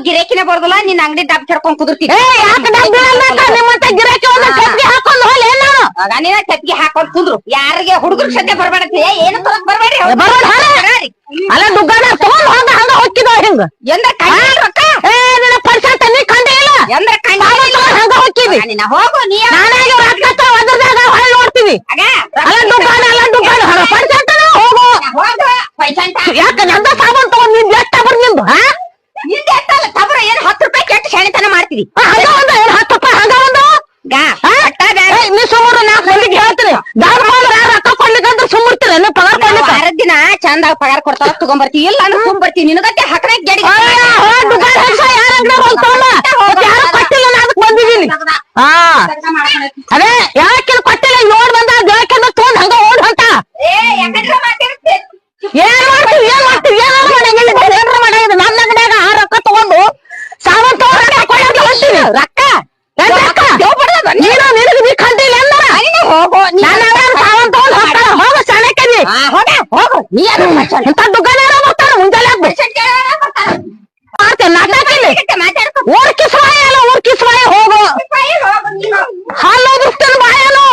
ಗಿರೇಕಿನೇ ಬರ್ದಲ್ಲ ನಿನ್ ಅಂಗಡಿ ಡಬ್ ಕೆಡ್ಕೊಂಡ್ ಗಿರಾಕಿ ನಾನು? ತೆಪ್ಪಿಗೆ ಹಾಕೊಂಡ್ ಕುಂದ್ರು. ಯಾರಿಗೆ ಹುಡುಗರು ಸದ್ಯ ಬರ್ಬೇಡ ಏನು ತರಕ್ ಬರ್ಬೇಡ್ರಿ? ಅಲ್ಲ ದುಗ್ಗಾನ ತಗೊಂಡ್ ಹೋಗ ಹಂಗ ಹೊಕ್ಕಿದ ಹಿಂಗ? ಎಂದ್ರ ಕಣ್ಣಿಲ್ಲ ರೊಕ್ಕ? ಏ ನಿನ್ನ ಪರ್ಸಂತ ನೀ ಕಂಡೆ ಇಲ್ಲ? ಎಂದ್ರ ತಗೊಂಡ್ ಹಂಗ ಹೊಕ್ಕಿದಿ ನಿನ್ನ ಹೋಗು ನೀ ನಾನಾಗಿ ರೊಕ್ಕ ಒದ್ರದಾಗ ಹೊರ ನೋಡ್ತೀವಿ ಅಲ್ಲ ದುಗ್ಗಾನ ಅಲ್ಲ ದುಗ್ಗಾನ ಪರ್ಸಂತ ಹೋಗು. ಹೋಗು ಪೈಸಂಟ ಯಾಕ ನಂದ ಸಾಮಾನ್ ತಗೊಂಡ್ನಿಂದ ಎಷ್ಟ ಬರ್ ನಿಂದು ಹಾ ನಿಂದ ಎಷ್ಟಲ್ಲ ತಬ್ರ ಏನ್ ಹತ್ತು ರೂಪಾಯಿ ಕೆಟ್ಟ ಶಾಣಿತನ ಮಾಡ್ತೀವಿ ಹಂಗ ಒಂದು ಏನ್ ಹತ್ತು ಹಂಗ ಒಂದು? ಗಾ ಹಾ? ಏ, ನೀ ಸುಮಾರು ನಾಲ್ಕು ಮಂದಿಗೆ ಹೇಳ್ತೀನಿ. ದಾರ ಬಂದ್ರೆ ರೊಕ್ಕ ಕೊಡ್ಲಿಕ್ಕಂದ್ರೆ ಸುಮ್ಮಿರ್ತೀರ ನೀವು ಪಗಾರ ನಾವು ದಿನ ಚಂದ ಪಗಾರ ಕೊಡ್ತಾರ ತಗೊಂಬರ್ತೀವಿ. ಇಲ್ಲ ಅಂದ್ರೆ ಬರ್ತೀವಿ ನಿನಗತ್ತೆ ಹಕ್ರೆ ಗಡಿ ಯಾರು ಕೊಟ್ಟಿಲ್ಲ ನಾ ಅದಕ್ಕೆ ಬಂದಿದ್ದೀನಿ. ಹಾ ಅದೇ ಯಾಕೆ ಕೊಟ್ಟಿಲ್ಲ? ನೋಡ್ ಬಂದ ಯಾಕೆಂದ್ರೆ ತಗೊಂಡ್ ಹಂಗ ಓಡ್ ಹೊಂಟ. ಏನ್ ಮಾಡ್ತೀವಿ ಏನಾರು ಮಾಡಂಗಿಲ್ಲ ಏನಾರು ಮಾಡಂಗಿಲ್ಲ ನನ್ನ ಅಂಗಡ್ಯಾಗ ಆ ರೊಕ್ಕ ತಗೊಂಡು ಸಾಮಾನ್ ತಗೊಂಡ್ ಹಾಕೊಳ್ಳೋಕೆ ಹೊಂಟೀನಿ ರೊಕ್ಕ ಏನ್ ರೊಕ್ಕ ನೀನು ನಿನಗೆ ನೀ ಕಂಡಿಲ್ಲ ಅಂದ್ರ ಹೋಗು ನನ್ನ ಅಂಗಡ್ಯಾಗ ಸಾಮಾನ್ ತಗೊಂಡ್ ಹೋಗ್ತಾರ ಹೋಗು ಸಣ್ಣಕ್ಕಿ ಹೋಗ ಹೋಗು ನೀ ಯಾರು ಇಂಥ ದುಕಾನ ಬರ್ತಾರ ಮುಂಜಾನೆ ಮಾಡ್ತೇನೆ ನಾಟಕ ಇಲ್ಲಿ ಊರ್ ಕಿಸ್ವಾಯಿ ಅಲ್ಲ ಊರ್ ಕಿಸ್ವಾಯಿ ಹೋಗು ಹಾಲು ಬಾಯನು.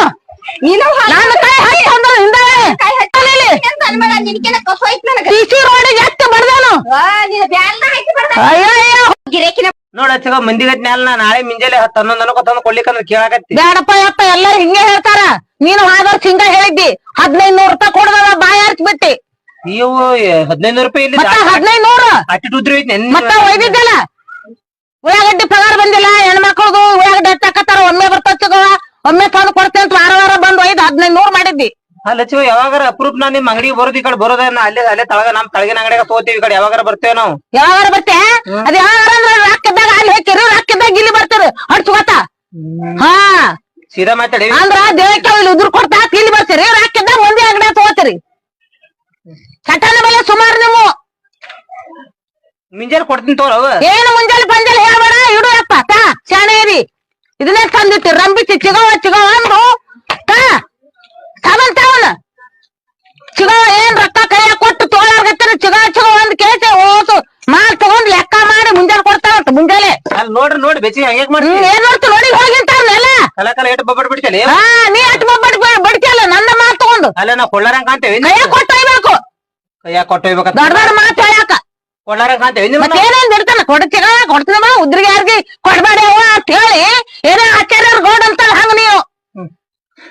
ನನ್ನ ಕೈ ಹಚ್ಚಂದ್ರ ಹಿಂದೆ ಕೈ ಅನ್ಬೇಡ ನಿನಗೆಲ್ಲ ಕಸು ಐತ್ ನನಗ? ಸಿ ರೋಡಿಗೆ ಎತ್ತು ಬಡ್ದಾನು. ಅಯ್ಯೋ ಗಿರೇಕಿನ ನೋಡ ಹಚ್ಚಗ ಮಂದಿಗತ್ ಮ್ಯಾಲ ನಾ ನಾಳೆ ಮುಂಜಾನೆ ಹತ್ತು ಹನ್ನೊಂದು ಅನ್ಕೊ ತಂದು ಕೊಡ್ಲಿಕ್ಕಂದ್ರ ಕೇಳಾಕತ್ತಿ. ಬೇಡಪ್ಪ ಯಪ್ಪ ಎಲ್ಲರೂ ಹಿಂಗೆ ಹೇಳ್ತಾರ. ನೀನು ಹಾದವ್ರ ಹಿಂಗ ಹೇಳಿದ್ದಿ. ಹದಿನೈದು ನೂರು ರೂಪಾಯಿ ಕೊಡದ ಬಾಯ ಹರ್ಚ್ ಬಿಟ್ಟಿ ನೀವು ಹದಿನೈದು ರೂಪಾಯಿ ಇಲ್ಲಿ ಮತ್ತ ಹದಿನೈದು ನೂರು ಅಟ್ಟಿ ಉದ್ರಿ ಐತಿ ಮತ್ತ ಒಯ್ದಿದ್ದಲ್ಲ ಉಳ್ಳಾಗಡ್ಡಿ ಪಗಾರ ಬಂದಿಲ್ಲ ಹೆಣ್ಮಕ್ಳದು ಉಳ್ಳಾಗಡ್ಡಿ ಹಚ್ಚಾಕತ್ತಾರ ಒಮ್ಮೆ ಬರ್ತಾ ಒಮ್ಮೆ ತಂದು ಕೊಡ್ತೇನೆ ಅಂತ ವಾರ ವಾರ ಬಂದು ಒಯ್ದು ಹದಿನೈದು ನೂರು ಮಾಡಿದ್ದಿ. ಅಲ್ಲ ಹಚ್ಚಗ ಯಾವಾಗಾರ ಅಪ್ರೂಪ್ ನಾ ನಿಮ್ ಅಂಗಡಿ ಬರೋದು ಈ ಕಡೆ ಬರೋದ ಅಲ್ಲೇ ಅಲ್ಲೇ ತಳಗ ನಮ್ ತಳಗಿನ ಅಂಗಡಿಗೆ ತಗೋತೀವಿ ಈ ಕಡೆ ಯಾವಾಗಾರ ಬರ್ತೇವೆ ನಾವು. ಯಾವಾಗ ಬರ್ತೇ? ಅದ್ ಯಾವಾಗ ರಾಕಿದ್ದಾಗ ಅಲ್ಲಿ ಹಾಕಿರಿ ರಾಕಿದ್ದಾಗ ಇಲ್ಲಿ ಬರ್ತಾರ ಹಡ್ಸ್ಕೊತ ಹಾ. ಸೀದಾ ಮಾತಾಡಿ. ಅಂದ್ರ ದೇವಕ್ಕೆ ಇಲ್ಲಿ ಉದುರ್ ಕೊಡ್ತಾ ಇಲ್ಲಿ ಬರ್ತೀರಿ ಚಟನ ಬೆಲೆ ಸುಮಾರು ನೀವು ಮುಂಜಾನೆ ಕೊಡ್ತೀನಿ ತೋರ ಏನು ಮುಂಜಾನೆ ಬಂದಿಲ್ಲ ಹೇಳ್ಬೇಡ ಇಡು ಅಪ್ಪ ತಾ ಶಾಣೇರಿ ಇದನ್ನೇ ತಂದಿಟ್ಟಿ ರಂಬಿಸಿ ಚಿಗವ ಚಿಗವ ಅಂದ್ರು ತಾ ಸಾಮಾನ್ ತಾವನ ಚಿಗವ ಏನ್ ರೊಕ್ಕ ಕೈಯಾಗ ಕೊಟ್ಟು ತೋಳಾರ್ಗತ್ತರ ಚಿಗವ ಚಿಗವ ಒಂದ್ ಕೇಸೆ ಓಸು ಮಾಲ್ ತಗೊಂಡ್ ಲೆಕ್ಕ ಮಾಡಿ ಮುಂಜಾನೆ ಕೊಡ್ತಾವಂತ ಮುಂಜಾನೆ. ಅಲ್ಲಿ ನೋಡ್ರಿ ನೋಡಿ ಬೆಚ್ಚಿ ಹಂಗ್ಯಾಕ್ ಮಾಡಿ ಏನ್ ನೋಡ್ತು ನೋಡಿ ಹೋಗಿಂತಾವನ್ನೆಲ್ಲ ಕಲ ಕಲ ಏಟ್ ಬಬ್ಬಡ್ ಬಿಡ್ತೇನೆ? ಹಾ ನೀ ಅಟ್ ಬಡ್ ಬಿಡ್ತಿಯಲ್ಲ ನನ್ನ ಮಾತು ತಗೊಂಡು. ಅಲ್ಲ ನಾ ಕೊಳ್ಳಾರಂಗ್ ಕಾಂತೇವೆ ಕೈಯಾಗ ಕೊಟ್ಟು ಒಯ್ಬೇಕು. ಕೈಯಾಗ ಕೊಟ್ಟು ಹೋಗ್ಬೇಕಂತ ದೊಡ್ಡ ದೊಡ್ಡ ಮಾತು ಹೇಳಾಕ ಕೊಳ್ಳಾರಂಗ್ ಕಾಂತೇವೆ ನೀವು ಮತ್ತೇನೇನ್ ಇರ್ತಾನ ಕೊಡ್ತೀಗ ಕೊಡ್ತೀನಮ್ಮ ಉದ್ರಿಗೆ ಯಾರಿಗೆ ಕೊಡ್ಬೇಡ ಅವ್ವ ಅಂತ ಹೇಳಿ ಏನೋ ಆಚಾರ್ಯರ್ ಗೋಡ್ ಅಂತಾರ ಹಂಗ ನೀವು.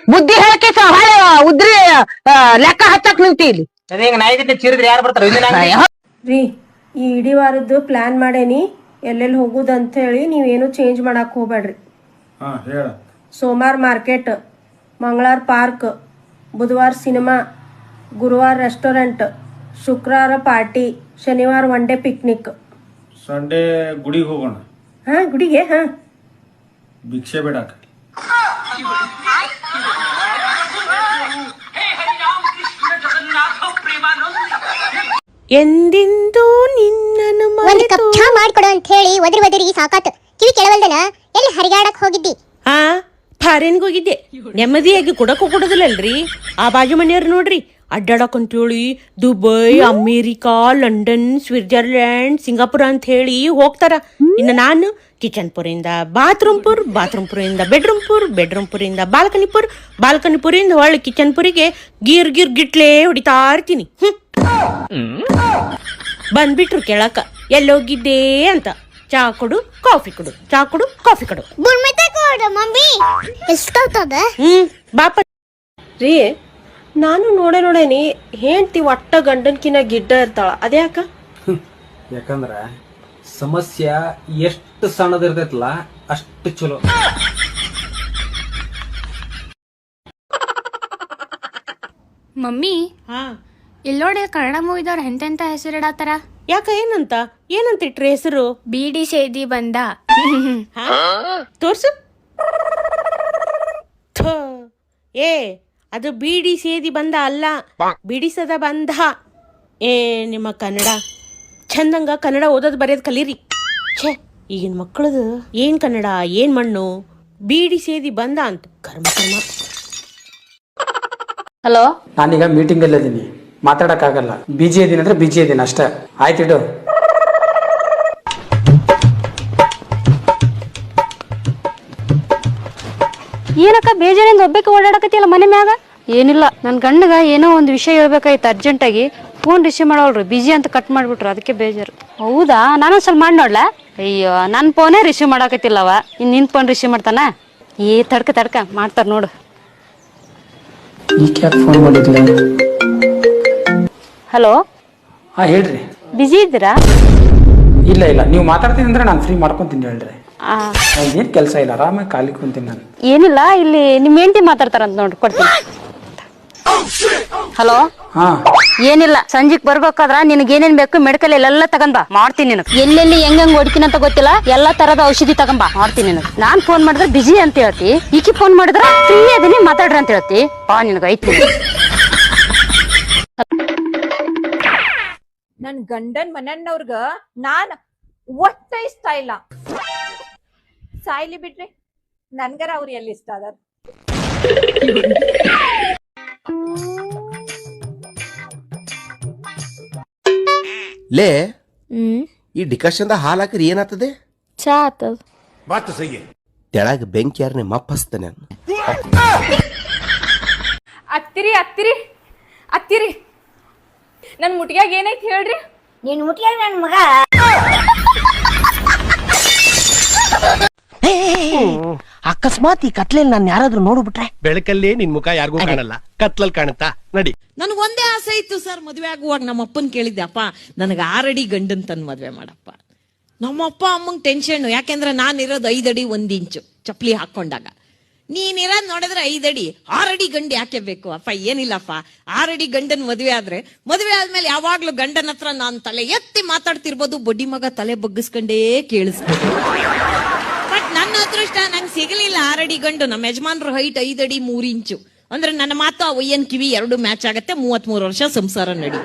ಬುದ್ಧಿ ಹೇಳಕ್ಕೆ ಹೊಳೆ ಉದ್ರಿ ಆ, ಲೆಕ್ಕ ಹಚ್ಚಕ್ ನಿಂತಿ ಇಲ್ಲಿ. ಈಗ ನಾಯಿ ಜೊತೆ ಚೀರಿದ್ರೆ ಯಾರು ಬರ್ತಾರೆ? ಹಿಂದಿನ ಅಂಗಡಿ. ರೀ ಈ ಇಡೀ ವಾರದ್ದು ಪ್ಲಾನ್ ಮಾಡೇನಿ. ಎಲ್ಲೆಲ್ಲಿ ಹೋಗುದು ಅಂತ ಹೇಳಿ ನೀವೇನು ಚೇಂಜ್ ಮಾಡಕ್ ಹೋಗ್ಬೇಡ್ರಿ. ಹಾ ಹೇಳ. ಸೋಮವಾರ ಮಾರ್ಕೆಟ್ ಮಂಗಳವಾರ ಪಾರ್ಕ್ ಬುಧವಾರ ಸಿನಿಮಾ ಗುರುವಾರ ರೆಸ್ಟೋರೆಂಟ್ ಶುಕ್ರವಾರ ಪಾರ್ಟಿ ಶನಿವಾರ ಒನ್ ಡೇ ಪಿಕ್ನಿಕ್ ಸಂಡೇ ಗುಡಿಗೆ ಹೋಗೋಣ. ಹಾ ಗುಡಿಗೆ ಹಾ. ಭಿಕ್ಷೆ ಬೇಡಾಕ. ಎಂದೆಂದೂ ನಿನ್ನನ್ನು ಒಂದ್ ಕಪ್ ಮಾಡ್ಕೊಡು ಅಂತ ಹೇಳಿ ಒದರಿ ಒದರಿ ಸಾಕಾತು. ಕಿವಿ ಕೆಳವಲ್ದನ? ಎಲ್ಲಿ ಹರಿಗಾಡಕ್ ಹೋಗಿದ್ದಿ? ಹಾ ಫಾರಿನ್ಗೆ ಹೋಗಿದ್ದೆ. ನೆಮ್ಮದಿಯಾಗಿ ಕೊಡಕ್ಕೂ ಕೊಡೋದಿಲ್ಲಲ್ರಿ ಆ ಬಾಜು ಮನೆಯವ್ರು ನೋಡ್ರಿ ಅಡ್ಡಾಡಕ್ ಅಂತೇಳಿ Dubai America London Switzerland Singapore ಅಂತ ಹೇಳಿ ಹೋಗ್ತಾರ. ಇನ್ನು ನಾನು ಕಿಚನ್ಪುರಿಂದ ಬಾತ್ರೂಂಪುರ್ ಬಾತ್ರೂಮ್ಪುರಿಂದ ಬೆಡ್ರೂಮ್ಪುರ್ ಬೆಡ್ರೂಮ್ಪುರಿಂದ ಬಾಲ್ಕನಿಪುರ್ ಬಾಲ್ಕನಿಪುರಿಂದ ಪುರ್ ಬೆಡ್ರೂಮ್ ಪುರಿಂದ ಬಾಲ್ಕನಿ ಪುರ್ ಬಾಲ್ಕನಿ ಪುರಿಂದ ಹೊಳ್ಳಿ ಕಿಚನ್ಪುರಿಗೆ ಗೀರ್ ಗೀರ್ ಗಿಟ್ಲೆ ಹೊಡಿತಾ ಇರ್ತೀನಿ. ಹ್ಮ್. ಬಂದ್ಬಿಟ್ರು ಕೇಳಕ. ಎಲ್ಲೋಗಿದ್ದೆ ಅಂತ. ಚಾ ಕೊಡು ಕಾಫಿ ಕೊಡು ಚಾ ಕೊಡು ಕಾಫಿ ಕೊಡು. ಬುರ್ಮಿತ ಕೊಡು ಮಮ್ಮಿ. ಎಷ್ಟೊತ್ತದ ಹ್ಮ್ ಬಾಪ. ರೀ ನಾನು ನೋಡೆ ನೋಡೇನಿ ಹೇಳ್ತಿ ಒಟ್ಟ ಗಂಡನ್ಕಿನ ಗಿಡ್ಡ ಇರ್ತಾಳ ಅದ್ಯಾಕ? ಯಾಕಂದ್ರ ಸಮಸ್ಯೆ ಎಷ್ಟು ಸಣ್ಣದಿರ್ತೈತಲ್ಲ ಅಷ್ಟು ಚಲೋ. ಮಮ್ಮಿ ಹಾ. ಇಲ್ಲೋಡಿ ಕನ್ನಡ ಮೂವಿದವ್ರು ಎಂತೆಂತ ಹೆಸರಿಡತ್ತಾರ ಯಾಕ ಏನಂತ? ಏನಂತ ಇಟ್ರಿ ಹೆಸರು? ಬಿಡಿ ಸೇದಿ ಬಂದ. ತೋರ್ಸು. ಥು, ಏ ಅದು ಬೀಡಿ ಸೇದಿ ಬಂದ ಅಲ್ಲ. ಬಿಡಿಸದ ಬಂದ. ಏ ನಿಮ್ಮ ಕನ್ನಡ. ಚಂದಂಗ ಕನ್ನಡ ಓದೋದು ಬರೆಯೋದು ಕಲೀರಿ. ಛೇ ಈಗಿನ ಮಕ್ಕಳದು ಏನು ಕನ್ನಡ ಏನು ಮಣ್ಣು? ಬೀಡಿ ಸೇದಿ ಬಂದ ಅಂತ. ಕರ್ಮ ಕರ್ಮ. ಹಲೋ? ನಾನೀಗ ಮೀಟಿಂಗ್ ಅಲ್ಲಿದ್ದೀನಿ ಮಾತಾಡೋಕ್ಕಾಗಲ್ಲ. ಬಿಜಿ ಇದೀನಿ ಅಂದ್ರೆ ಬಿಜಿ ಇದೀನಿ ಅಷ್ಟೇ. ಆಯ್ತಿಡು ಏನಕ್ಕ ಬೇಜಾರಿಂದ ಒಬ್ಬಕ್ಕೆ ಓಡಾಡಕತ್ತಿಲ್ಲ ಮನೆ ಮ್ಯಾಗ? ಏನಿಲ್ಲ. ನನ್ನ ಗಂಡಗ ಏನೋ ಒಂದು ವಿಷಯ ಹೇಳ್ಬೇಕಾಯ್ತು ಅರ್ಜೆಂಟಾಗಿ. ಫೋನ್ ರಿಸೀವ್ ಮಾಡೋಳ್ರಿ ಬಿಜಿ ಅಂತ ಕಟ್ ಮಾಡಿಬಿಟ್ರು ಅದಕ್ಕೆ ಬೇಜಾರು. ಹೌದಾ? ನಾನು ಸ್ವಲ್ಪ ಮಾಡಿ ನೋಡ್ಲ? ಅಯ್ಯೋ ನನ್ನ ಫೋನೇ ರಿಸೀವ್ ಮಾಡಾಕತ್ತಿಲ್ಲವ ಇನ್ನು ನಿನ್ ಫೋನ್ ರಿಸೀವ್ ಮಾಡ್ತಾನ? ಏ ತಡ್ಕ ತಡ್ಕ ಮಾಡ್ತಾರ ನೋಡು. ಈಗ ಯಾಕೆ ಫೋನ್ ಮಾಡಿದ್ಲ? ಹಲೋ? ಹಾಂ ಹೇಳ್ರಿ. ಬಿಜಿ ಇದ್ದೀರಾ? ಇಲ್ಲ ಇಲ್ಲ. ನೀವು ಮಾತಾಡ್ತೀನಿ ಅಂದ್ರೆ ನಾನು ಫ್ರೀ ಮಾಡ್ಕೊಂತೀನಿ ಹೇಳ್ರಿ. ಆ, ಏನು ಕೆಲಸ ಇಲ್ಲ ಆರಾಮಾಗಿ ಖಾಲಿ ಕುಂತೀನಿ ನಾನು. ಏನಿಲ್ಲ ಇಲ್ಲಿ ನಿಮ್ಮ ಹೆಂಡತಿ ಮಾತಾಡ್ತಾರಂತ ನೋಡ್ರಿ ಕೊಡ್ತೀನಿ. ಹಲೋ ಹಾಂ. ಏನಿಲ್ಲ ಸಂಜೆಗ್ ಬರ್ಬೇಕಾದ್ರ ನಿನಗೆ ಏನೇನ್ ಬೇಕು ಮೆಡಿಕಲ್ ಎಲ್ಲ ತಗೊಂಡ್ ಬಾ ಮಾಡ್ತೀನಿ ನಿನಗೆ. ಎಲ್ಲೆಲ್ಲಿ ಹೆಂಗ್ ಹೊಡ್ತೀನಿ ಅಂತ ಗೊತ್ತಿಲ್ಲ ಎಲ್ಲಾ ತರದ ಔಷಧಿ ತಗೊಂಡ್ ಬಾ ಮಾಡ್ತೀನಿ ನಿನಗೆ. ನಾನ್ ಫೋನ್ ಮಾಡಿದ್ರೆ ಬಿಜಿ ಅಂತ ಹೇಳ್ತಿ ಈಕಿ ಫೋನ್ ಮಾಡಿದ್ರೆ ಫ್ರೀ ಅದೀನಿ ಮಾತಾಡ್ರಿ ಅಂತ ಹೇಳ್ತಿ. ಬಾ ನಿನಗ ಐತಿ. ನನ್ ಗಂಡನ್ ಮನೆಯವ್ರಗ ನಾನ್ ಒಟ್ಟ ಇಷ್ಟ ಇಲ್ಲ. ಸಾಯ್ಲಿ ಬಿಡ್ರಿ ನನ್ಗರ ಅವ್ರು ಎಲ್ಲಿ ಇಷ್ಟ ಅದ ಲೇ ಈ ಡಿಕಷನ್ದ ಹಾಲ್ ಹಾಕಿದ್ರೆ ಏನಾಗ್ತದೆ? ಚಾ ಆತದ. ತೆಳಗ ಬೆಂಕಿ ಯಾರ ನಿಮ್ಮ ಅಪ್ಪ ಹಚ್ತಾನೆ ಅತ್ತಿರಿ ಅತ್ತಿರಿ. ಅತ್ತಿರಿ. ನನ್ನ ಮುಟ್ಗ್ಯಾಗ ಏನೈತಿ ಹೇಳ್ರಿ? ನೀನ್ ಮುಟ್ಟಿಯಾಗ ನನ್ ಮಗ. ಅಕಸ್ಮಾತ್ ಈ ಕತ್ಲೆಯಲ್ಲಿ ನಾನು ಯಾರಾದ್ರೂ ನೋಡ್ಬಿಟ್ರೆ? ಬೆಳಕಲ್ಲಿ ನಿನ್ ಮುಖ ಯಾರಿಗೂ ಕಾಣಲ್ಲ. ಕತ್ಲಲ್ ಕಾಣುತ್ತಾ? ನಡಿ. ನನಗೆ ಒಂದೇ ಆಸೆ ಇತ್ತು ಸರ್ ಮದ್ವೆ ಆಗುವಾಗ ನಮ್ಮ ಅಪ್ಪನ್ ಕೇಳಿದ್ದೆ ಅಪ್ಪ ನನಗ ಆರಡಿ ಗಂಡನ್ ತನ್ ಮದ್ವೆ ಮಾಡಪ್ಪ. ನಮ್ಮಪ್ಪ ಅಮ್ಮಂಗ್ ಟೆನ್ಷನ್ ಯಾಕೆಂದ್ರೆ ನಾನ್ ಇರೋದು ಐದಡಿ ಒಂದ್ ಇಂಚು ಚಪ್ಲಿ ಹಾಕೊಂಡಾಗ ನೀನ್ ಇರೋದ್ ನೋಡಿದ್ರೆ ಐದಡಿ ಆರಡಿ ಗಂಡು ಯಾಕೆ ಬೇಕು? ಅಪ್ಪ ಏನಿಲ್ಲಪ್ಪ. ಆರಡಿ ಗಂಡನ್ ಮದ್ವೆ ಆದ್ರೆ ಮದ್ವೆ ಆದ್ಮೇಲೆ ಯಾವಾಗ್ಲೂ ಗಂಡನ ಹತ್ರ ನಾನ್ ತಲೆ ಎತ್ತಿ ಮಾತಾಡ್ತಿರ್ಬೋದು ಬಡ್ಡಿ ಮಗ ತಲೆ ಬಗ್ಗಿಸ್ಕೊಂಡೇ ಕೇಳಿಸ್ಬೋದು. ನನ್ನ ಅದೃಷ್ಟ ನಂಗೆ ಸಿಗಲಿಲ್ಲ ಆರಡಿ ಗಂಡು. ನಮ್ಮ ಯಜಮಾನ್ರ ಹೈಟ್ ಐದಡಿ ಮೂರು ಇಂಚು. ಅಂದ್ರೆ ನನ್ನ ಮಾತು ಆ ಒಯ್ಯನ್ ಕಿವಿ ಎರಡು ಮ್ಯಾಚ್ ಆಗತ್ತೆ ಮೂವತ್ತ್ ಮೂರು ವರ್ಷ ಸಂಸಾರ ನಡಿ